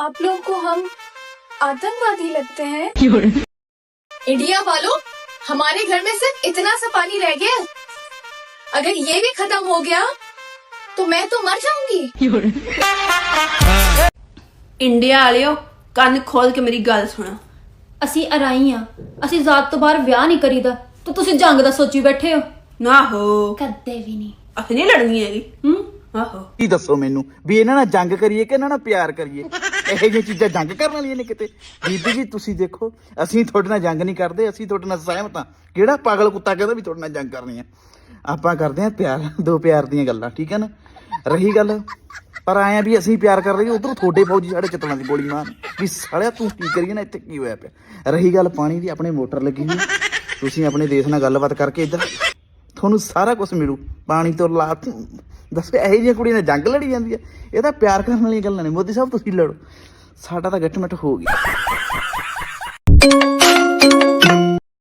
आप लोग को हम आतंकवादी लगते हैं इंडिया वालों हमारे घर में सिर्फ इतना सा पानी रह गया है। अगर ये भी खत्म हो गया तो मैं तो मर जाऊंगी ਇੰਡੀਆ ਵਾਲਿਓ ਕੰਨ ਖੋਲ ਕੇ ਮੇਰੀ ਗੱਲ ਸੁਣੋ ਅਸੀਂ ਅਰਾਈ ਆ ਅਸੀਂ ਜ਼ਾਤ ਤੋਂ ਬਾਹਰ ਵਿਆਹ ਨਹੀਂ ਕਰੀਦਾ ਤੇ ਤੁਸੀਂ ਜੰਗ ਦਾ ਸੋਚੀ ਬੈਠੇ ਹੋ ਨਾ ਹੋ ਕਦੇ ਵੀ ਨਹੀਂ ਅਸੀਂ ਨਹੀਂ ਲੜਨੀ ਹੈਗੀ ਹੂੰ ਆਹੋ ਕੀ ਦੱਸੋ ਮੈਨੂੰ ਵੀ ਇਹਨਾਂ ਨਾਲ ਜੰਗ ਕਰੀਏ ਕਿ ਇਹਨਾਂ ਨਾਲ ਪਿਆਰ ਕਰੀਏ ਇਹੋ ਜਿਹੀਆਂ ਚੀਜ਼ਾਂ ਜੰਗ ਕਰਨ ਵਾਲੀਆਂ ਨੇ ਕਿਤੇ? ਬੀਬੀ ਜੀ, ਤੁਸੀਂ ਦੇਖੋ, ਅਸੀਂ ਤੁਹਾਡੇ ਨਾਲ ਜੰਗ ਨਹੀਂ ਕਰਦੇ, ਅਸੀਂ ਤੁਹਾਡੇ ਨਾਲ ਸਹਿਮਤ ਹਾਂ। ਕਿਹੜਾ ਪਾਗਲ ਕੁੱਤਾ ਕਹਿੰਦਾ ਵੀ ਤੁਹਾਡੇ ਨਾਲ ਜੰਗ ਕਰਨੀ ਹੈ? ਆਪਾਂ ਕਰਦੇ ਹਾਂ ਪਿਆਰ, ਦੋ ਪਿਆਰ ਦੀਆਂ ਗੱਲਾਂ, ਠੀਕ ਹੈ ਨਾ? ਰਹੀ ਗੱਲ? ਪਰ ਆਇਆ ਵੀ ਅਸੀਂ ਪਿਆਰ ਕਰ ਰਹੇ ਉਧਰੋਂ ਤੁਹਾਡੇ ਫੌਜੀ ਸਾਡੇ ਚਤਲਾਂ ਦੀ ਗੋਲੀ ਮਾਰ। ਵੀ ਸਾਲਿਆ, ਤੂੰ ਕੀ ਕਰੀਏ ਨਾ, ਇੱਥੇ ਕੀ ਹੋਇਆ ਪਿਆ? ਰਹੀ ਗੱਲ, ਪਾਣੀ ਦੀ, ਆਪਣੇ ਮੋਟਰ ਲੱਗੀ ਹੋਈ। ਤੁਸੀਂ ਆਪਣੇ ਦੇਸ਼ ਨਾਲ ਗੱਲਬਾਤ ਕਰਕੇ ਇੱਧਰ, ਤੁਹਾਨੂੰ ਸਾਰਾ ਕੁਝ ਮਿਲੂ। ਪਾਣੀ ਤੋਂ ਲਾ ਦੱਸੋ ਇਹੋ ਜਿਹੀਆਂ ਕੁੜੀਆਂ ਨਾਲ ਜੰਗ ਲੜੀ ਜਾਂਦੀ ਹੈ ਇਹ ਤਾਂ ਪਿਆਰ ਕਰਨ ਵਾਲੀਆਂ ਗੱਲਾਂ ਨੇ। ਮੋਦੀ ਸਾਹਿਬ, ਤੁਸੀਂ ਲੜੋ। ਸਾਡਾ ਤਾਂ ਗੱਟਮਟ ਹੋ ਗਿਆ।